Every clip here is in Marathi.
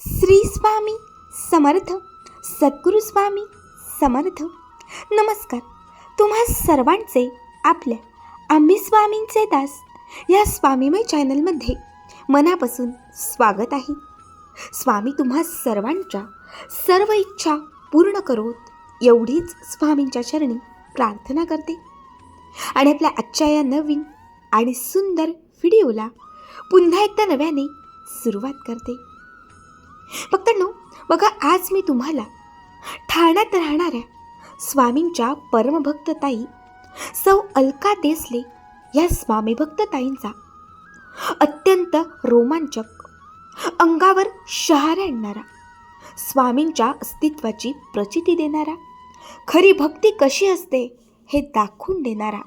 श्री स्वामी समर्थ सद्गुरू स्वामी समर्थ. नमस्कार. तुम्हा सर्वांचे आपल्या आम्ही स्वामींचे दास या स्वामीमय चॅनलमध्ये मनापासून स्वागत आहे. स्वामी तुम्हा सर्वांच्या सर्व इच्छा पूर्ण करोत एवढीच स्वामींच्या चरणी प्रार्थना करते. आणि आपल्या आजच्या या नवीन आणि सुंदर व्हिडिओला पुन्हा एकदा नव्याने सुरुवात करते. भक्तांनो बघा आज मी तुम्हाला ठाण्यात राहणाऱ्या स्वामींच्या परमभक्तताई सौ अलका देसले या स्वामीभक्तताईंचा अत्यंत रोमांचक अंगावर शहारे आणणारा स्वामींच्या अस्तित्वाची प्रचिती देणारा खरी भक्ती कशी असते हे दाखवून देणारा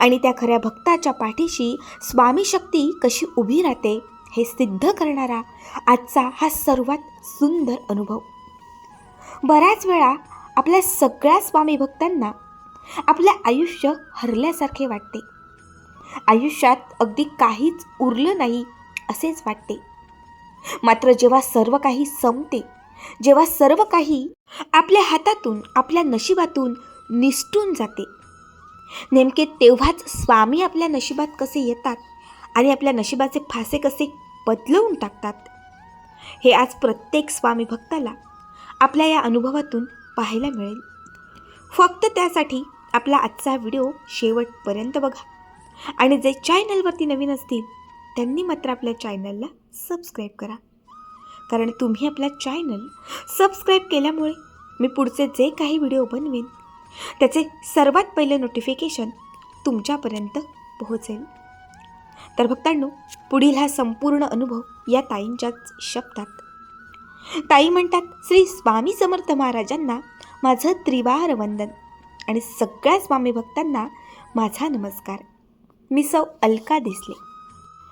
आणि त्या खऱ्या भक्ताच्या पाठीशी स्वामी शक्ती कशी उभी राहते हे सिद्ध करणारा आजचा हा सर्वात सुंदर अनुभव. बऱ्याच वेळा आपल्या सगळ्या स्वामी भक्तांना आपले आयुष्य हरल्यासारखे वाटते. आयुष्यात अगदी काहीच उरलं नाही असेच वाटते. मात्र जेव्हा सर्व काही संपते जेव्हा सर्व काही आपल्या हातातून आपल्या नशिबातून निसटून जाते. नेमके तेव्हाच स्वामी आपल्या नशिबात कसे येतात आणि आपल्या नशिबाचे फासे कसे बदलवून टाकतात. हे आज प्रत्येक स्वामी भक्ताला आपल्या या अनुभवातून पाहायला मिळेल. फक्त त्यासाठी आपला आजचा व्हिडिओ शेवटपर्यंत बघा. आणि जे चॅनलवरती नवीन असतील त्यांनी मात्र आपल्या चॅनलला सबस्क्राईब करा. कारण तुम्ही आपला चॅनल सबस्क्राईब केल्यामुळे मी पुढचे जे काही व्हिडिओ बनवेन त्याचे सर्वात पहिले नोटिफिकेशन तुमच्यापर्यंत पोहोचेल. तर भक्तांनो पुढील हा संपूर्ण अनुभव या ताईंच्याच शब्दात. ताई म्हणतात श्री स्वामी समर्थ महाराजांना माझं त्रिवार वंदन आणि सगळ्या स्वामी भक्तांना माझा नमस्कार. मी सौ अलका दिसले.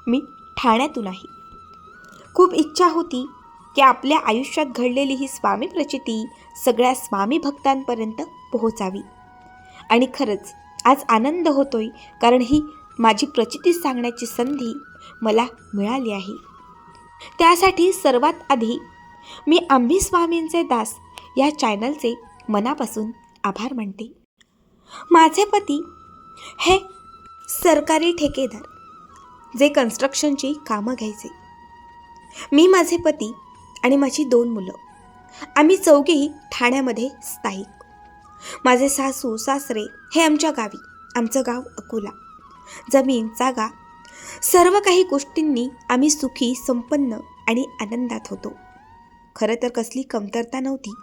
मी ठाण्यातून आहे. खूप इच्छा होती की आपल्या आयुष्यात घडलेली ही स्वामी प्रचिती सगळ्या स्वामी भक्तांपर्यंत पोहोचावी. आणि खरंच आज आनंद होतोय कारण ही माझी प्रचिती सांगण्याची संधी मला मिळाली आहे. त्यासाठी सर्वात आधी मी आम्ही स्वामींचे दास या चॅनलचे मनापासून आभार मानते. माझे पती हे सरकारी ठेकेदार जे कन्स्ट्रक्शनची कामं घ्यायचे. मी माझे पती आणि माझी दोन मुलं. आम्ही चौघेही ठाण्यामध्ये स्थायिक. माझे सासू सासरे हे आमच्या गावी आमचं गाव अकोला. जमीन जागा. सर्व काही गोष्टींनी आम्ही सुखी संपन्न आणि आनंदात होतो. खरं तर कसली कमतरता नव्हती.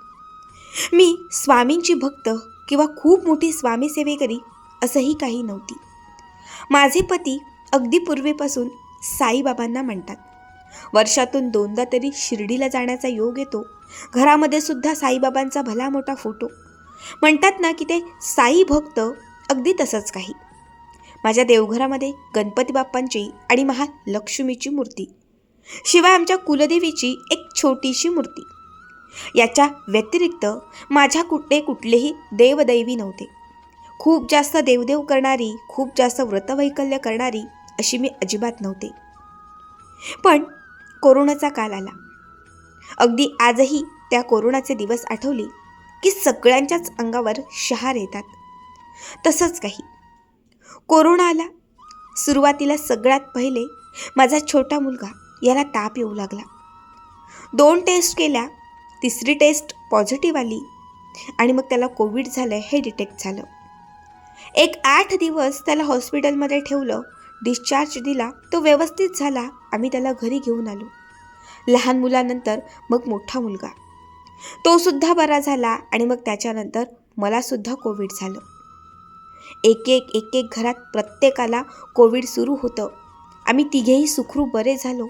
मी स्वामींची भक्त किंवा खूप मोठी स्वामी सेवेकरी असंही काही नव्हती. माझे पती अगदी पूर्वीपासून साईबाबांना म्हणतात. वर्षातून दोनदा तरी शिर्डीला जाण्याचा योग येतो. घरामध्ये सुद्धा साईबाबांचा भला मोठा फोटो. म्हणतात ना की ते साई भक्त अगदी तसंच काही. माझ्या देवघरामध्ये गणपती बाप्पांची आणि महालक्ष्मीची मूर्ती. शिवाय आमच्या कुलदेवीची एक छोटीशी मूर्ती. याच्या व्यतिरिक्त माझ्या कुठे कुठलेही देवदैवी नव्हते. खूप जास्त देवदेव करणारी खूप जास्त व्रतवैकल्य करणारी अशी मी अजिबात नव्हते. पण कोरोनाचा काल आला. अगदी आजही त्या कोरोनाचे दिवस आठवले की सगळ्यांच्याच अंगावर शहार येतात. तसंच काही. कोरोना आला सुरुवातीला सगळ्यात पहिले माझा छोटा मुलगा याला ताप येऊ लागला. दोन टेस्ट केल्या तिसरी टेस्ट पॉझिटिव्ह आली आणि मग त्याला कोविड झालं हे डिटेक्ट झालं. एक आठ दिवस त्याला हॉस्पिटलमध्ये ठेवलं डिस्चार्ज दिला तो व्यवस्थित झाला आम्ही त्याला घरी घेऊन आलो. लहान मुलानंतर मग मोठा मुलगा. तो सुद्धा बरा झाला आणि मग त्याच्यानंतर मलासुद्धा कोविड झालं. एक एक एक एक घरात प्रत्येकाला कोविड सुरू होतं. आम्ही तिघेही सुखरूप बरे झालो.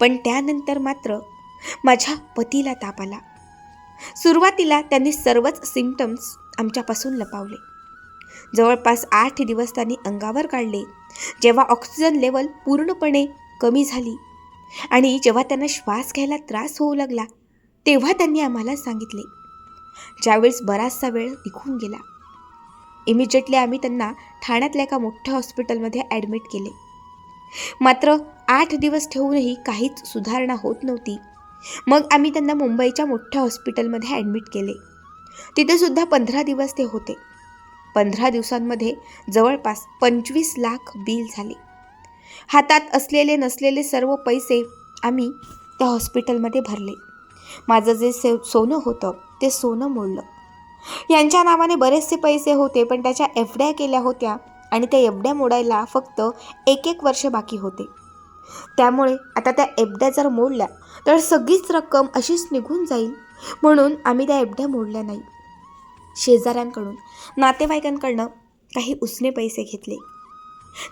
पण त्यानंतर मात्र माझ्या पतीला ताप आला. सुरुवातीला त्यांनी सर्वच सिमटम्स आमच्यापासून लपावले. जवळपास आठ दिवस त्यांनी अंगावर काढले. जेव्हा ऑक्सिजन लेवल पूर्णपणे कमी झाली आणि जेव्हा त्यांना श्वास घ्यायला त्रास होऊ लागला तेव्हा त्यांनी आम्हाला सांगितले. ज्यावेळेस बराचसा वेळ निघून गेला इमिजिएटली आम्ही त्यांना ठाण्यातल्या एका मोठ्या हॉस्पिटलमध्ये ॲडमिट केले. मात्र आठ दिवस ठेवूनही काहीच सुधारणा होत नव्हती. मग आम्ही त्यांना मुंबईच्या मोठ्या हॉस्पिटलमध्ये ॲडमिट केले. तिथेसुद्धा पंधरा दिवस ते होते. पंधरा दिवसांमध्ये जवळपास पंचवीस लाख बिल झाले. हातात असलेले नसलेले सर्व पैसे आम्ही त्या हॉस्पिटलमध्ये भरले. माझं जे से सोनं होतं ते सोनं मोडलं. यांच्या नावाने बरेचसे पैसे होते पण त्याच्या एफड्या केल्या होत्या आणि त्या एफड्या मोडायला फक्त एक एक वर्ष बाकी होते. त्यामुळे आता त्या एफड्या जर मोडल्या तर सगळीच रक्कम अशीच निघून जाईल. म्हणून आम्ही त्या एफड्या मोडल्या नाही. शेजाऱ्यांकडून नातेवाईकांकडनं काही उसने पैसे घेतले.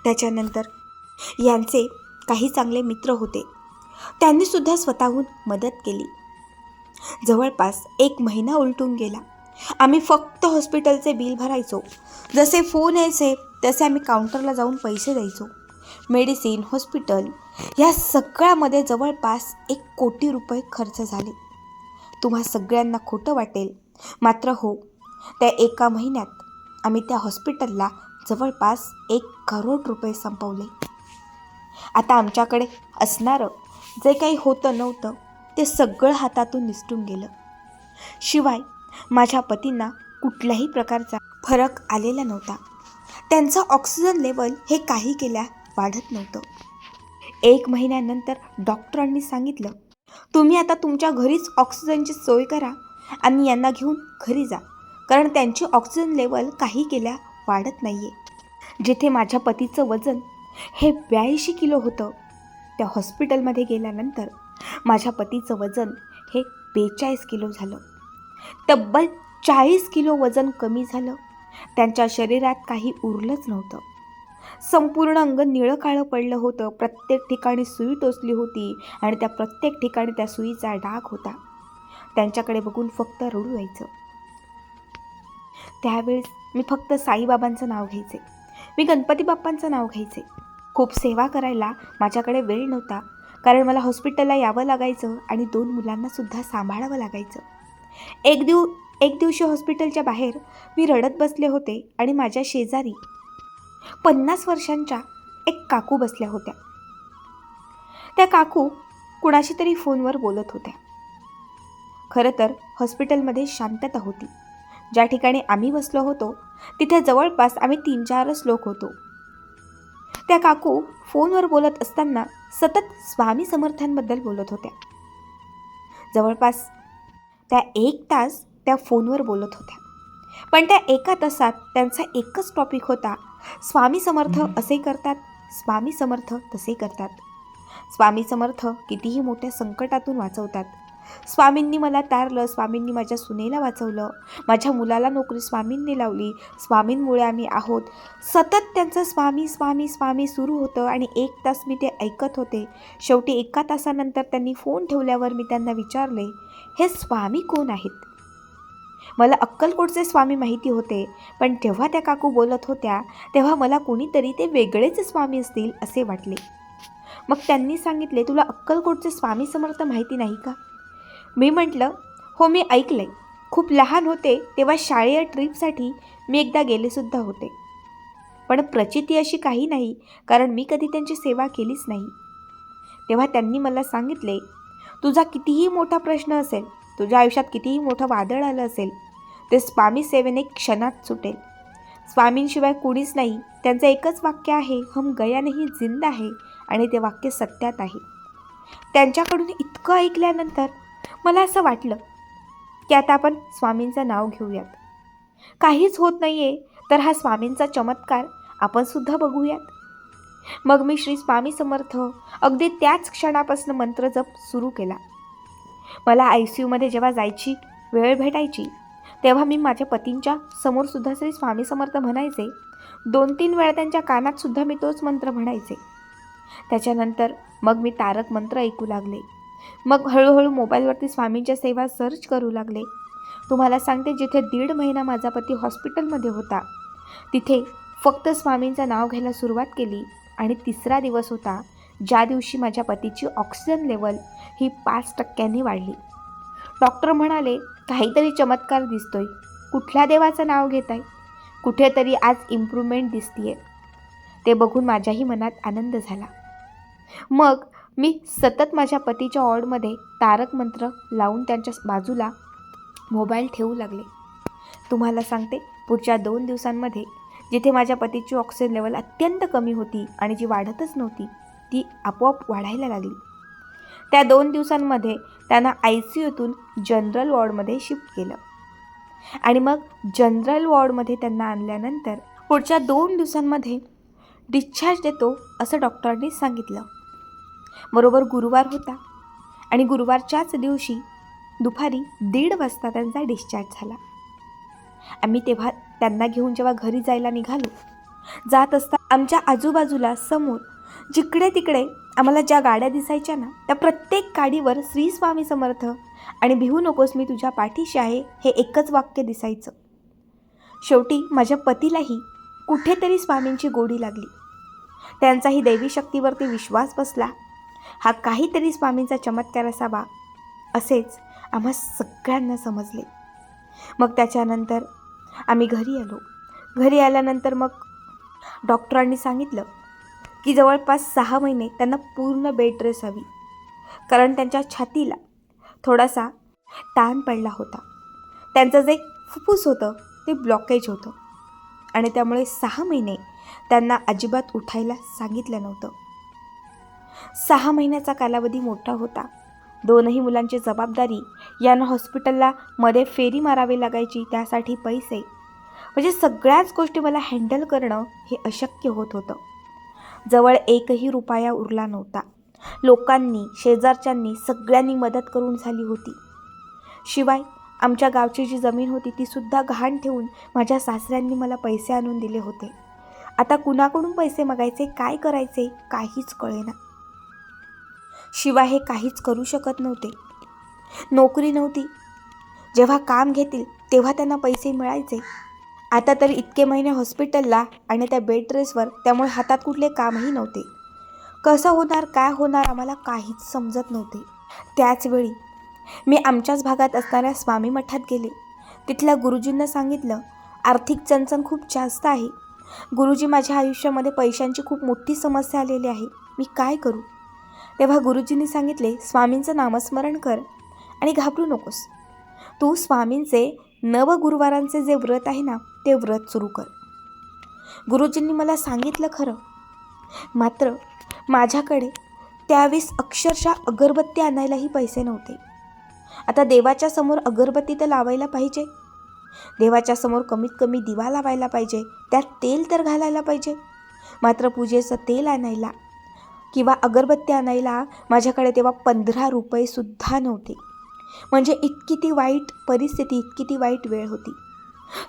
त्याच्यानंतर यांचे काही चांगले मित्र होते. त्यांनीसुद्धा स्वतःहून मदत केली. जवळपास एक महिना उलटून गेला. आम्ही फक्त हॉस्पिटलचे बिल भरायचो. जसे फोन यायचे तसे आम्ही काउंटरला जाऊन पैसे द्यायचो. मेडिसिन हॉस्पिटल या सगळ्यामध्ये जवळपास एक कोटी रुपये खर्च झाले. तुम्हा सगळ्यांना खोटं वाटेल. मात्र हो त्या एका महिन्यात आम्ही त्या हॉस्पिटलला जवळपास एक करोड रुपये संपवले. आता आमच्याकडे असणारं जे काही होतं नव्हतं ते सगळं हातातून निसटून गेलं. शिवाय माझ्या पतींना कुठल्याही प्रकारचा फरक आलेला नव्हता. त्यांचं ऑक्सिजन लेवल हे काही केल्या वाढत नव्हतं. एक महिन्यानंतर डॉक्टरांनी सांगितलं तुम्ही आता तुमच्या घरीच ऑक्सिजनची सोय करा आणि यांना घेऊन घरी जा कारण त्यांची ऑक्सिजन लेवल काही केल्या वाढत नाही आहे जिथे माझ्या पतीचं वजन हे ब्याऐंशी किलो होतं त्या हॉस्पिटलमध्ये गेल्यानंतर माझ्या पतीचं वजन हे बेचाळीस किलो झालं. तब्बल चाळीस किलो वजन कमी झालं. त्यांच्या शरीरात काही उरलंच नव्हतं. संपूर्ण अंग निळं काळं पडलं होतं. प्रत्येक ठिकाणी सुई टोचली होती आणि त्या प्रत्येक ठिकाणी त्या सुईचा डाग होता. त्यांच्याकडे बघून फक्त रडू यायचं. त्यावेळेस मी फक्त साईबाबांचं नाव घ्यायचे. मी गणपती बाप्पांचं नाव घ्यायचे. खूप सेवा करायला माझ्याकडे वेळ नव्हता. कारण मला हॉस्पिटलला यावं लागायचं आणि दोन मुलांनासुद्धा सांभाळावं लागायचं. एक दिव एक दिवशी हॉस्पिटलच्या बाहेर मी रडत बसले होते आणि माझ्या शेजारी पन्नास वर्षांच्या एक काकू बसल्या होत्या. त्या काकू कुणाशी तरी फोनवर बोलत होत्या. खरं तर हॉस्पिटलमध्ये शांतता होती. ज्या ठिकाणी आम्ही बसलो होतो तिथे जवळपास आम्ही तीन चारच लोक होतो. त्या काकू फोनवर बोलत असताना सतत स्वामी समर्थांबद्दल बोलत होत्या. जवळपास त्या एक तास त्या फोनवर बोलत होत्या. पण त्या एका तासात त्यांचा एकच टॉपिक होता स्वामी समर्थ असे करतात स्वामी समर्थ तसे करतात. स्वामी समर्थ कितीही मोठ्या संकटातून वाचवतात स्वामींनी मला तारलं स्वामींनी माझ्या सुनेला वाचवलं. माझ्या मुलाला नोकरी स्वामींनी लावली. स्वामींमुळे आम्ही आहोत. सतत त्यांचं स्वामी स्वामी स्वामी सुरू होतं आणि एक तास मी ते ऐकत होते. शेवटी एका तासानंतर त्यांनी फोन ठेवल्यावर मी त्यांना विचारले हे स्वामी कोण आहेत? मला अक्कलकोटचे स्वामी माहिती होते पण जेव्हा त्या काकू बोलत होत्या तेव्हा मला कुणीतरी ते वेगळेच स्वामी असतील असे वाटले. मग त्यांनी सांगितले तुला अक्कलकोटचे स्वामी समर्थ माहिती नाही का? मी म्हटलं हो मी ऐकलं आहे खूप लहान होते तेव्हा शाळेय ट्रीपसाठी मी एकदा गेलेसुद्धा होते. पण प्रचिती अशी काही नाही कारण मी कधी त्यांची सेवा केलीच नाही. तेव्हा त्यांनी मला सांगितले तुझा कितीही मोठा प्रश्न असेल तुझ्या आयुष्यात कितीही मोठं वादळ आलं असेल ते स्वामी सेवेने क्षणात सुटेल. स्वामींशिवाय कुणीच नाही. त्यांचं एकच वाक्य आहे हम गयानेही जिंद आहे आणि ते वाक्य सत्यात आहे. त्यांच्याकडून इतकं ऐकल्यानंतर मला असं वाटलं की आता आपण स्वामींचं नाव घेऊयात. काहीच होत नाही आहे तर हा स्वामींचा चमत्कार आपणसुद्धा बघूयात. मग मी श्री स्वामी समर्थ अगदी त्याच क्षणापासून मंत्र जप सुरू केला. मला आय सी यूमध्ये जेव्हा जायची वेळ भेटायची तेव्हा मी माझ्या पतींच्या समोरसुद्धा श्री स्वामी समर्थ म्हणायचे. दोन तीन वेळा त्यांच्या कानातसुद्धा मी तोच मंत्र म्हणायचे. त्याच्यानंतर मग मी तारक मंत्र ऐकू लागले. मग हळूहळू मोबाईलवरती स्वामींच्या सेवा सर्च करू लागले. तुम्हाला सांगते जिथे दीड महिना माझा पती हॉस्पिटलमध्ये होता तिथे फक्त स्वामींचं नाव घ्यायला सुरुवात केली आणि तिसरा दिवस होता ज्या दिवशी माझ्या पतीची ऑक्सिजन लेवल ही पाच टक्क्यांनी वाढली. डॉक्टर म्हणाले काहीतरी चमत्कार दिसतोय. कुठल्या देवाचं नाव घेत आहे कुठेतरी आज इम्प्रूव्हमेंट दिसतीये. ते बघून माझ्याही मनात आनंद झाला. मग मी सतत माझ्या पतीच्या ऑडमध्ये तारक मंत्र लावून त्यांच्या बाजूला मोबाईल ठेवू लागले. तुम्हाला सांगते पुढच्या दोन दिवसांमध्ये जिथे माझ्या पतीची ऑक्सिजन लेवल अत्यंत कमी होती आणि जी वाढतच नव्हती ती आपोआप वाढायला लागली. त्या दोन दिवसांमध्ये त्यांना आय सी यूतून जनरल वॉर्डमध्ये शिफ्ट केलं. आणि मग जनरल वॉर्डमध्ये त्यांना आणल्यानंतर पुढच्या दोन दिवसांमध्ये डिस्चार्ज देतो असं डॉक्टरांनी सांगितलं. बरोबर गुरुवार होता. आणि गुरुवारच्याच दिवशी दुपारी दीड वाजता त्यांचा डिस्चार्ज झाला. आम्ही तेव्हा त्यांना घेऊन जेव्हा घरी जायला निघालो जात असता आमच्या आजूबाजूला समोर जिकडे तिकडे आम्हाला ज्या गाड्या दिसायच्या ना त्या प्रत्येक गाडीवर श्री स्वामी समर्थ आणि भिवू नकोस मी तुझ्या पाठीशी आहे हे एकच वाक्य दिसायचं. शेवटी माझ्या पतीलाही कुठेतरी स्वामींची गोडी लागली. त्यांचाही दैवी शक्तीवरती विश्वास बसला. हा काहीतरी स्वामींचा चमत्कार असावा असेच आम्हा सगळ्यांना समजले. मग त्याच्यानंतर आम्ही घरी आलो. घरी आल्यानंतर मग डॉक्टरांनी सांगितलं की जवळपास सहा महिने त्यांना पूर्ण बेड रेस हवी कारण त्यांच्या छातीला थोडासा ताण पडला होता. त्यांचं जे फुफ्फूस होतं ते ब्लॉकेज होतं आणि त्यामुळे सहा महिने त्यांना अजिबात उठायला सांगितलं नव्हतं. सहा महिन्याचा कालावधी मोठा होता. दोनही मुलांची जबाबदारी यांना हॉस्पिटलला मध्ये फेरी मारावी लागायची त्यासाठी पैसे. म्हणजे सगळ्याच गोष्टी मला हँडल करणं हे अशक्य होत होतं. जवळ एकही रुपया उरला नव्हता. लोकांनी शेजारच्यांनी सगळ्यांनी मदत करून झाली होती. शिवाय आमच्या गावची जी जमीन होती ती सुद्धा गहाण ठेवून माझ्या सासऱ्यांनी मला पैसे आणून दिले होते. आता कुणाकडून पैसे मागायचे काय करायचे काहीच कळेना. शिवाय हे काहीच करू शकत नव्हते. नोकरी नव्हती. जेव्हा काम घेतील तेव्हा त्यांना पैसे मिळायचे. आता तर इतके महिने हॉस्पिटलला आणि त्या बेड रेसवर त्यामुळे हातात कुठले कामही नव्हते. कसं होणार काय होणार आम्हाला काहीच समजत नव्हते. त्याचवेळी मी आमच्याच भागात असणाऱ्या स्वामी मठात गेले. तिथल्या गुरुजींना सांगितलं आर्थिक चणचण खूप जास्त आहे. गुरुजी माझ्या आयुष्यामध्ये पैशांची खूप मोठी समस्या आलेली आहे. मी काय करू? तेव्हा गुरुजींनी सांगितले स्वामींचं नामस्मरण कर आणि घाबरू नकोस. तू स्वामींचे नव गुरुवारांचे जे व्रत आहे ना ते व्रत सुरू कर. गुरुजींनी मला सांगितलं खरं. मात्र माझ्याकडे त्यावेळेस अक्षरशः अगरबत्ती आणायलाही पैसे नव्हते. आता देवाच्या समोर अगरबत्ती तर लावायला पाहिजे. देवाच्या समोर कमीत कमी दिवा लावायला पाहिजे. त्यात तेल तर घालायला पाहिजे. मात्र पूजेचं तेल आणायला किंवा अगरबत्ती आणायला माझ्याकडे तेव्हा पंधरा रुपयेसुद्धा नव्हते. म्हणजे इतकी ती वाईट परिस्थिती इतकी ती वाईट वेळ होती.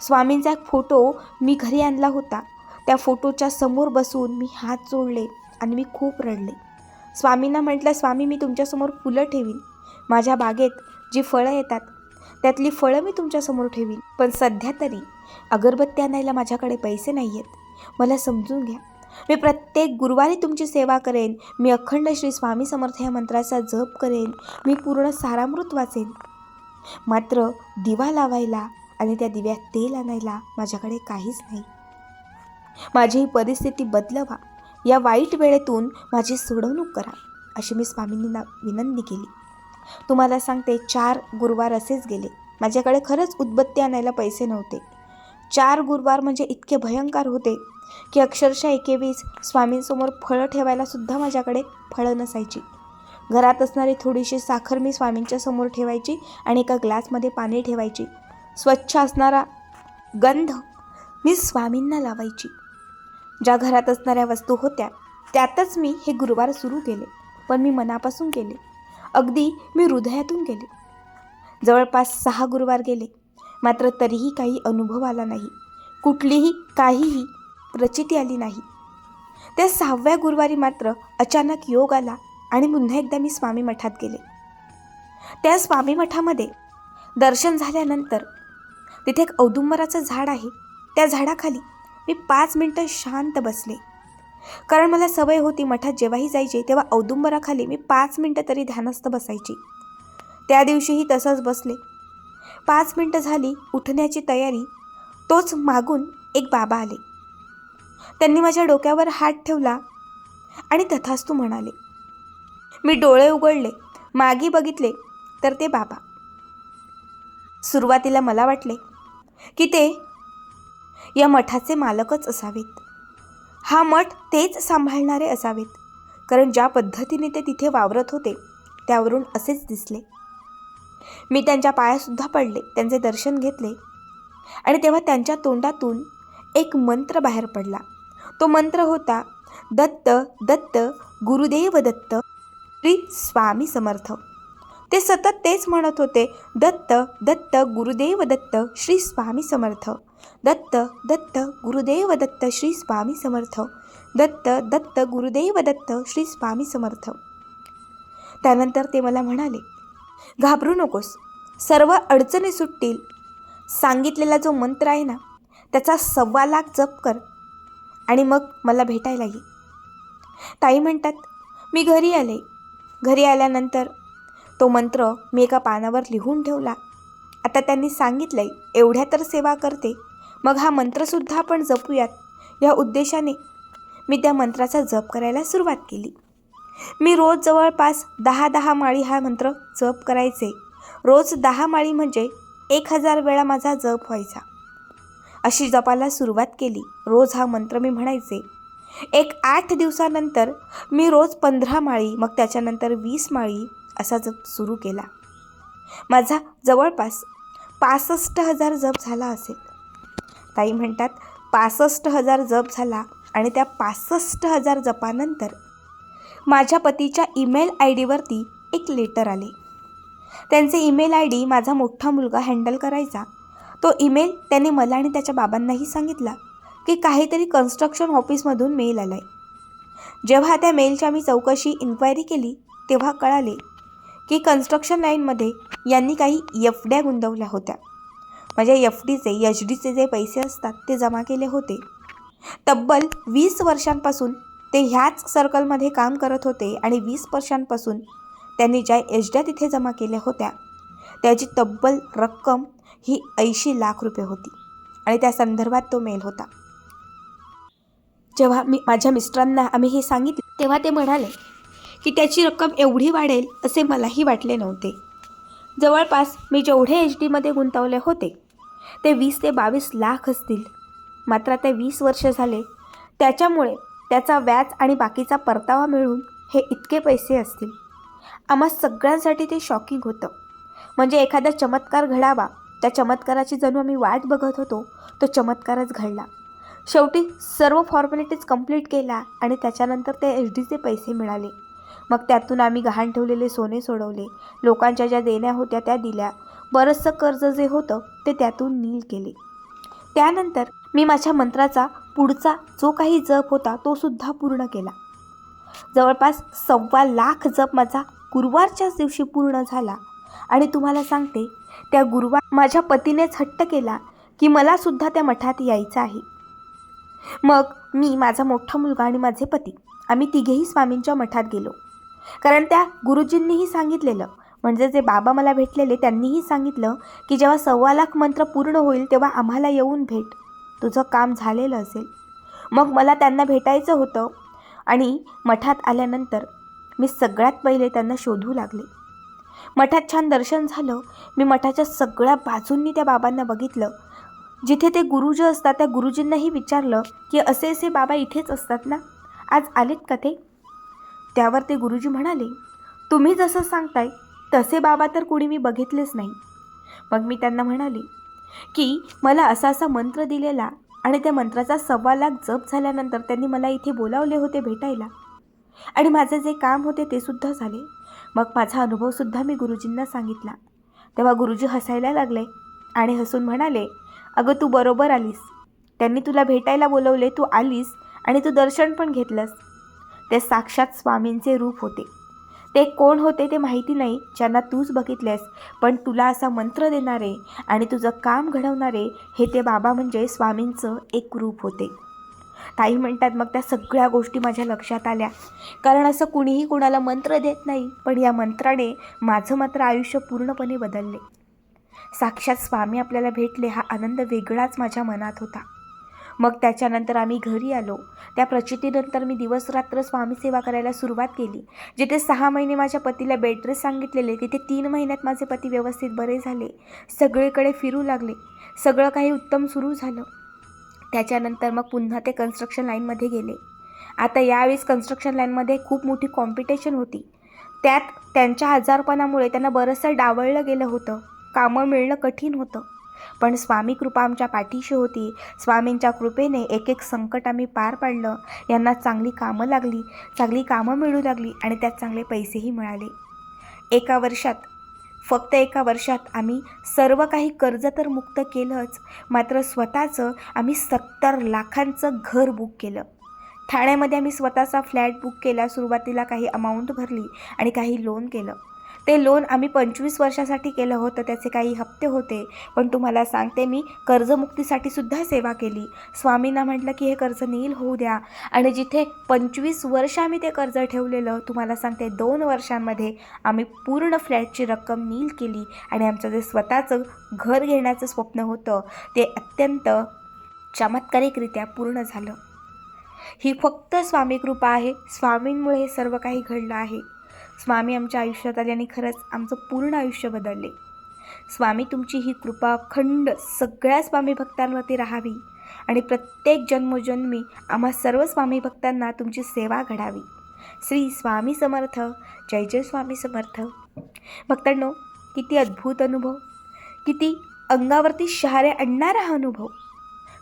स्वामींचा एक फोटो मी घरी आणला होता. त्या फोटोच्या समोर बसून मी हात जोडले आणि मी खूप रडले. स्वामींना म्हटलं स्वामी मी तुमच्यासमोर फुलं ठेवीन. माझ्या बागेत जी फळं येतात त्यातली फळं मी तुमच्यासमोर ठेवीन. पण सध्या तरी अगरबत्ती आणायला माझ्याकडे पैसे नाही आहेत मला समजून घ्या. मी प्रत्येक गुरुवारी तुमची सेवा करेन. मी अखंड श्री स्वामी समर्थ या मंत्राचा जप करेन. मी पूर्ण सारामृत वाचेन. मात्र दिवा लावायला आणि त्या दिव्यात तेल आणायला माझ्याकडे काहीच नाही. माझी ही परिस्थिती बदलवा. या वाईट वेळेतून माझी सोडवणूक करा अशी मी स्वामींना विनंती केली. तुम्हाला सांगते चार गुरुवार असेच गेले. माझ्याकडे खरंच उदबत्ती आणायला पैसे नव्हते. चार गुरुवार म्हणजे इतके भयंकर होते की अक्षरशः एकेवीस स्वामींसमोर फळं ठेवायला सुद्धा माझ्याकडे फळं नसायची. घरात असणारी थोडीशी साखर मी स्वामींच्या समोर ठेवायची आणि एका ग्लासमध्ये पाणी ठेवायची. स्वच्छ असणारा गंध मी स्वामींना लावायची. ज्या घरात असणाऱ्या वस्तू होत्या त्यातच मी हे गुरुवार सुरू केले पण मी मनापासून केले. अगदी मी हृदयातून गेले जवळपास सहा गुरुवार गेले. मात्र तरीही काही अनुभव आला नाही. कुठलीही काहीही प्रचिती आली नाही. त्या सहाव्या गुरुवारी मात्र अचानक योग आला आणि पुन्हा एकदा मी स्वामी मठात गेले. त्या स्वामी मठामध्ये दर्शन झाल्यानंतर तिथे एक औदुंबराचं झाड आहे. त्या झाडाखाली मी पाच मिनटं शांत बसले. कारण मला सवय होती मठात जेव्हाही जायचे तेव्हा औदुंबराखाली मी पाच मिनटं तरी ध्यानस्थ बसायची. त्या दिवशीही तसंच बसले. पाच मिनटं झाली उठण्याची तयारी. तोच मागून एक बाबा आले. त्यांनी माझ्या डोक्यावर हात ठेवला आणि तथास्तू म्हणाले मी डोळे उघडले मागे बघितले तर ते बाबा. सुरुवातीला मला वाटले की ते या मठाचे मालकच असावेत. हा मठ तेच सांभाळणारे असावेत कारण ज्या पद्धतीने ते तिथे वावरत होते त्यावरून असेच दिसले. मी त्यांच्या पायासुद्धा पडले त्यांचे दर्शन घेतले. आणि तेव्हा त्यांच्या तोंडातून एक मंत्र बाहेर पडला. तो मंत्र होता दत्त दत्त गुरुदेव दत्त श्री स्वामी समर्थ. ते सतत तेच म्हणत होते दत्त दत्त गुरुदेव दत्त श्री स्वामी समर्थ. दत्त दत्त गुरुदेव दत्त श्री स्वामी समर्थ. दत्त दत्त गुरुदेव दत्त श्री स्वामी समर्थ. त्यानंतर ते मला म्हणाले घाबरू नकोस. सर्व अडचणी सुटतील. सांगितलेला जो मंत्र आहे ना त्याचा सव्वा लाख जप कर आणि मग मला भेटायला ये. ताई म्हणतात मी घरी आले. घरी आल्यानंतर तो मंत्र मी एका पानावर लिहून ठेवला. आता त्यांनी सांगितलंय एवढ्या तर सेवा करते. मग हा मंत्रसुद्धा आपण जपूयात. या उद्देशाने मी त्या मंत्राचा जप करायला सुरुवात केली. मी रोज जवळपास दहा दहा माळी हा मंत्र जप करायचे. रोज दहा माळी म्हणजे एक हजार वेळा माझा जप व्हायचा. अशी जपाला सुरुवात केली. रोज हा मंत्र मी म्हणायचे. एक आठ दिवसानंतर मी रोज पंधरा माळी मग त्याच्यानंतर वीस माळी असा जप सुरू केला. माझा जवळपास पासष्ट हजार जप झाला असेल. ताई म्हणतात पासष्ट हजार जप झाला आणि त्या पासष्ट हजार जपानंतर माझ्या पतीच्या ईमेल आय डीवरती एक लेटर आले. त्यांचे ईमेल आय डी माझा मोठा मुलगा हँडल करायचा. तो ईमेल त्याने मला आणि त्याच्या बाबांनाही सांगितला की काहीतरी कन्स्ट्रक्शन ऑफिसमधून मेल आला आहे जेव्हा त्या मेलच्या मी चौकशी इन्क्वायरी केली तेव्हा कळाले की कन्स्ट्रक्शन लाईनमध्ये यांनी काही एफड्या गुंतवल्या होत्या. म्हणजे एफ डीचे एच डीचे जे पैसे असतात ते जमा केले होते. तब्बल वीस वर्षांपासून ते ह्याच सर्कलमध्ये काम करत होते आणि वीस वर्षांपासून त्यांनी ज्या एचड्या तिथे जमा केल्या होत्या त्याची तब्बल रक्कम ही ऐंशी लाख रुपये होती आणि त्या संदर्भात तो मेल होता. जेव्हा मी माझ्या मिस्टरांना आम्ही हे सांगितले तेव्हा ते म्हणाले की त्याची रक्कम एवढी वाढेल असे मलाही वाटले नव्हते. जवळपास मी जेवढे एच डीमध्ये गुंतवले होते ते वीस ते बावीस लाख असतील. मात्र ते वीस वर्ष झाले त्याच्यामुळे त्याचा व्याज आणि बाकीचा परतावा मिळून हे इतके पैसे असतील. आम्हा सगळ्यांसाठी ते शॉकिंग होतं. म्हणजे एखादा चमत्कार घडावा त्या चमत्काराची जणू आम्ही वाट बघत होतो तो चमत्कारच घडला. शेवटी सर्व फॉर्मॅलिटीज कंप्लीट केल्या आणि त्याच्यानंतर ते एच डीचे पैसे मिळाले. मग त्यातून आम्ही गहाण ठेवलेले सोने सोडवले लोकांच्या ज्या देण्या होत्या त्या दिल्या बरंचसं कर्ज जे होतं ते त्यातून नील केले. त्यानंतर मी माझ्या मंत्राचा पुढचा जो काही जप होता तो सुद्धा पूर्ण केला. जवळपास सव्वा लाख जप माझा गुरुवारच्याच दिवशी पूर्ण झाला. आणि तुम्हाला सांगते त्या गुरुवार माझ्या पतीनेच हट्ट केला की मला सुद्धा त्या मठात यायचं आहे. मग मी माझा मोठा मुलगा आणि माझे पती आम्ही तिघेही स्वामींच्या मठात गेलो. कारण त्या गुरुजींनीही सांगितलेलं म्हणजे जे बाबा मला भेटलेले त्यांनीही सांगितलं की जेव्हा सव्वा लाख मंत्र पूर्ण होईल तेव्हा आम्हाला येऊन भेट. तुझं काम झालेलं असेल. मग मला त्यांना भेटायचं होतं आणि मठात आल्यानंतर मी सगळ्यात पहिले त्यांना शोधू लागले. मठात छान दर्शन झालं. मी मठाच्या सगळ्या बाजूंनी त्या बाबांना बघितलं. जिथे ते गुरुजी असतात त्या गुरुजींनाही विचारलं की असे असे बाबा इथेच असतात ना? आज आलेत का ते? त्यावर ते गुरुजी म्हणाले तुम्ही जसं सांगताय तसे बाबा तर कुणी मी बघितलेच नाही. मग मी त्यांना म्हणाले की मला असा असा मंत्र दिलेला आणि त्या मंत्राचा सव्वा लाख जप झाल्यानंतर त्यांनी मला इथे बोलावले होते भेटायला. आणि माझे जे काम होते ते सुद्धा झाले. मग माझा अनुभवसुद्धा मी गुरुजींना सांगितला. तेव्हा गुरुजी हसायला लागले आणि हसून म्हणाले अगं तू बरोबर आलीस. त्यांनी तुला भेटायला बोलवले तू आलीस आणि तू दर्शन पण घेतलंस. ते साक्षात स्वामींचे रूप होते. ते कोण होते ते माहिती नाही ज्यांना तूच बघितलेस पण तुला असा मंत्र देणारे आणि तुझं काम घडवणारे हे ते बाबा म्हणजे स्वामींचं एक रूप होते. ताई म्हणतात मग त्या सगळ्या गोष्टी माझ्या लक्षात आल्या. कारण असं कुणीही कुणाला मंत्र देत नाही पण या मंत्राने माझं मात्र आयुष्य पूर्णपणे बदलले. साक्षात स्वामी आपल्याला भेटले हा आनंद वेगळाच माझ्या मनात होता. मग त्याच्यानंतर आम्ही घरी आलो. त्या प्रचितीनंतर मी दिवसरात्र स्वामी सेवा करायला सुरुवात केली. जिथे सहा महिने माझ्या पतीला बेडरेस सांगितलेले तिथे तीन महिन्यात माझे पती व्यवस्थित बरे झाले. सगळीकडे फिरू लागले. सगळं काही उत्तम सुरू झालं. त्याच्यानंतर मग पुन्हा ते कन्स्ट्रक्शन लाईनमध्ये गेले. आता यावेळेस कन्स्ट्रक्शन लाईनमध्ये खूप मोठी कॉम्पिटिशन होती. त्यात त्यांच्या आजारपणामुळे त्यांना बरंचसं डावळलं गेलं होतं. कामं मिळणं कठीण होतं. पण स्वामी कृपा आमच्या पाठीशी होती. स्वामींच्या कृपेने एक एक संकट आम्ही पार पाडलं. यांना चांगली कामं लागली. चांगली कामं मिळू लागली आणि त्यात चांगले पैसेही मिळाले. एका वर्षात फक्त एका वर्षात आम्ही सर्व काही कर्ज तर मुक्त केलंच. मात्र स्वतःचं आम्ही सत्तर लाखांचं घर बुक केलं. ठाण्यामध्ये आम्ही स्वतःचा फ्लॅट बुक केला. सुरुवातीला काही अमाऊंट भरली आणि काही लोन केलं. ते लोन आम्ही पंचवीस वर्षासाठी केलं होतं त्याचे काही हप्ते होते. पण तुम्हाला सांगते मी कर्जमुक्तीसाठी सुद्धा सेवा केली. स्वामींना म्हटलं की हे कर्ज नील होऊ द्या. आणि जिथे पंचवीस वर्ष आम्ही ते कर्ज ठेवलेलं तुम्हाला सांगते दोन वर्षांमध्ये आम्ही पूर्ण फ्लॅटची रक्कम नील केली. आणि आमचं जे स्वतःचं घर घेण्याचं स्वप्न होतं ते अत्यंत चमत्कारिकरित्या पूर्ण झालं. ही फक्त स्वामी कृपा आहे. स्वामींमुळे हे सर्व काही घडलं आहे. स्वामी आमच्या आयुष्यात आले आणि खरंच आमचं पूर्ण आयुष्य बदलले. स्वामी तुमची ही कृपा अखंड सगळ्या स्वामी भक्तांवरती राहावी आणि प्रत्येक जन्मोजन्मी आम्हा सर्व स्वामी भक्तांना तुमची सेवा घडावी. श्री स्वामी समर्थ जय जय स्वामी समर्थ. भक्तांनो किती अद्भुत अनुभव किती अंगावरती शहारे आणणारा हा अनुभव.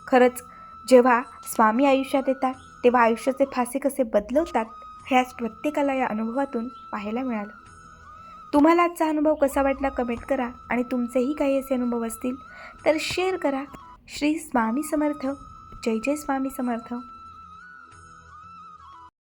खरंच जेव्हा स्वामी आयुष्यात येतात तेव्हा आयुष्याचे फासे कसे बदलवतात. हे आज प्रत्येकाला या अनुभवातून पाहायला मिळालं. तुम्हाला आजचा अनुभव कसा वाटला कमेंट करा आणि तुमचेही काही असे अनुभव असतील तर शेअर करा. श्री स्वामी समर्थ. जय जय स्वामी समर्थ.